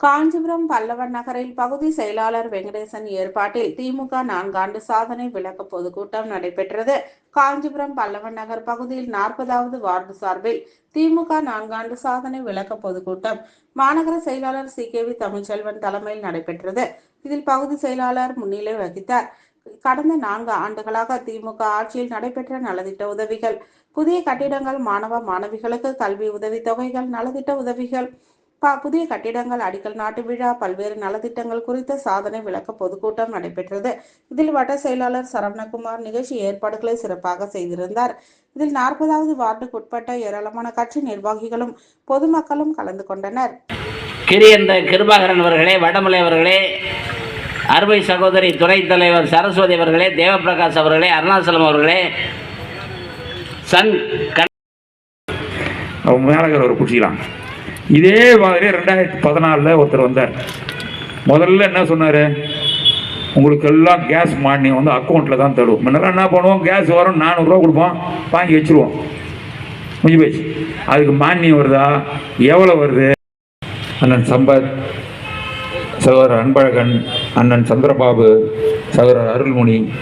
காஞ்சிபுரம் பல்லவன் நகரில் பகுதி செயலாளர் வெங்கடேசன் ஏற்பாட்டில் திமுக நான்காண்டு சாதனை விளக்க பொதுக்கூட்டம் நடைபெற்றது. காஞ்சிபுரம் பல்லவன் நகர் பகுதியில் நாற்பதாவது வார்டு சார்பில் திமுக நான்காண்டு சாதனை விளக்க பொதுக்கூட்டம் மாநகர செயலாளர் சி. கே. வி. தமிழ்ச்செல்வன் தலைமையில் நடைபெற்றது. இதில் பகுதி செயலாளர் முன்னிலை வகித்தார். கடந்த நான்கு ஆண்டுகளாக திமுக ஆட்சியில் நடைபெற்ற நலத்திட்ட உதவிகள் புதிய கட்டிடங்கள் மாணவ மாணவிகளுக்கு கல்வி உதவித் தொகைகள் நலத்திட்ட உதவிகள் புதிய கட்டிடங்கள் அடிக்கல் நாட்டு விழா பல்வேறு நலத்திட்டங்கள் குறித்த சாதனை விளக்க பொதுக்கூட்டம் நடைபெற்றது. இதில் வட்ட செயலாளர் சரவணகுமார் நிகழ்ச்சி ஏற்பாடுகளை சிறப்பாக செய்திருந்தார். இதில் நாற்பதாவது வார்டுக்கு உட்பட்ட ஏராளமான கட்சி நிர்வாகிகளும் பொதுமக்களும் கலந்து கொண்டனர். கிரியந்த கிருபாகரன் அவர்களே வடமலை அவர்களே அருமை சகோதரி துணைத் தலைவர் சரஸ்வதி அவர்களே தேவப்பிரகாஷ் அவர்களே அருணாசலம் அவர்களே சன் அவங்க மேலகர் ஒரு குடிச்சிக்கலாம் இதே மாதிரி ரெண்டாயிரத்தி பதினாலில் ஒருத்தர் வந்தார். முதல்ல என்ன சொன்னார்? உங்களுக்கு எல்லாம் கேஸ் மானியம் வந்து அக்கௌண்ட்டில் தான் தருவோம் முன்னெல்லாம் என்ன பண்ணுவோம்? கேஸ் வரும் நானூறுரூவா கொடுப்போம் வாங்கி வச்சுருவோம். முடிஞ்சு போச்சு. அதுக்கு மானியம் வருதா? எவ்வளோ வருது? அண்ணன் சம்பத் சகோதரர் அன்பழகன் அண்ணன் சந்திரபாபு சகோதரர் அருள்மொழி